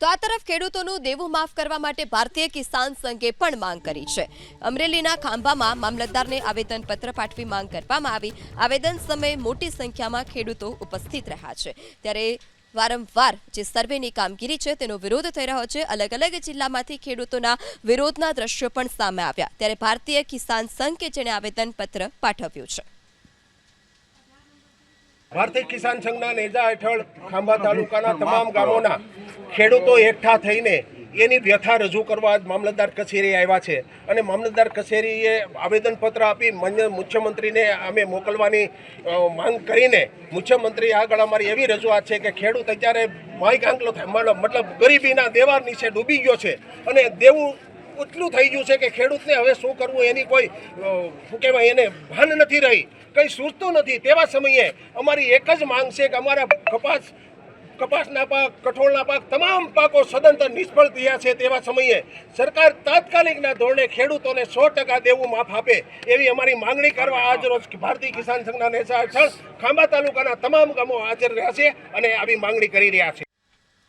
તો આ તરફ ખેડૂતોનું દેવું માફ કરવા માટે ભારતીય કિસાન સંઘે પણ માંગ કરી છે. અમરેલીના ખાંભામાં મામલતદારને આવેદનપત્ર પાઠવી માંગ કરવામાં આવી. આવેદન સમયે મોટી સંખ્યામાં ખેડૂતો ઉપસ્થિત રહ્યા છે. ત્યારે વારંવાર જે સર્વેની કામગીરી છે તેનો વિરોધ થઈ રહ્યો છે. અલગ અલગ જિલ્લામાંથી ખેડૂતોના વિરોધના દ્રશ્યો પણ સામે આવ્યા. ત્યારે ભારતીય કિસાન સંઘ કે જેણે આવેદનપત્ર પાઠવ્યું છે. ભારતીય કિસાન સંઘના નેજા હેઠળ ખાંભા તાલુકાના તમામ ગામોના ખેડૂતો એકઠા થઈને એની વ્યથા રજૂ કરવા આજ મામલતદાર કચેરી આવ્યા છે. અને મામલતદાર કચેરીએ આવેદનપત્ર આપી મુખ્યમંત્રીને અમે મોકલવાની માંગ કરીને મુખ્યમંત્રી આગળ અમારી એવી રજૂઆત છે કે ખેડૂત અત્યારે માય આંકલો મતલબ- ગરીબીના દેવા નીચે ડૂબી ગયો છે. અને દેવું એટલું થઈ ગયું છે કે ખેડૂતને હવે શું કરવું એની કોઈ શું કહેવાય, એને ભાન નથી રહી. કંઈ સૂચતું નથી. તેવા સમયે અમારી એક જ માંગ છે કે અમારા કપાસ કપાસના પાક કઠોળના પાક તમામ પાકો સદંતર નિષ્ફળ થયા છે તેવા સમયે સરકાર તાત્કાલિકના ધોરણે ખેડૂતોને સો ટકા દેવું માફ આપે એવી અમારી માંગણી કરવા આજ રોજ ભારતીય કિસાન સંઘના નેતા હેઠળ ખાંભા તાલુકાના તમામ ગામો હાજર રહ્યા છે અને આવી માંગણી કરી રહ્યા છે.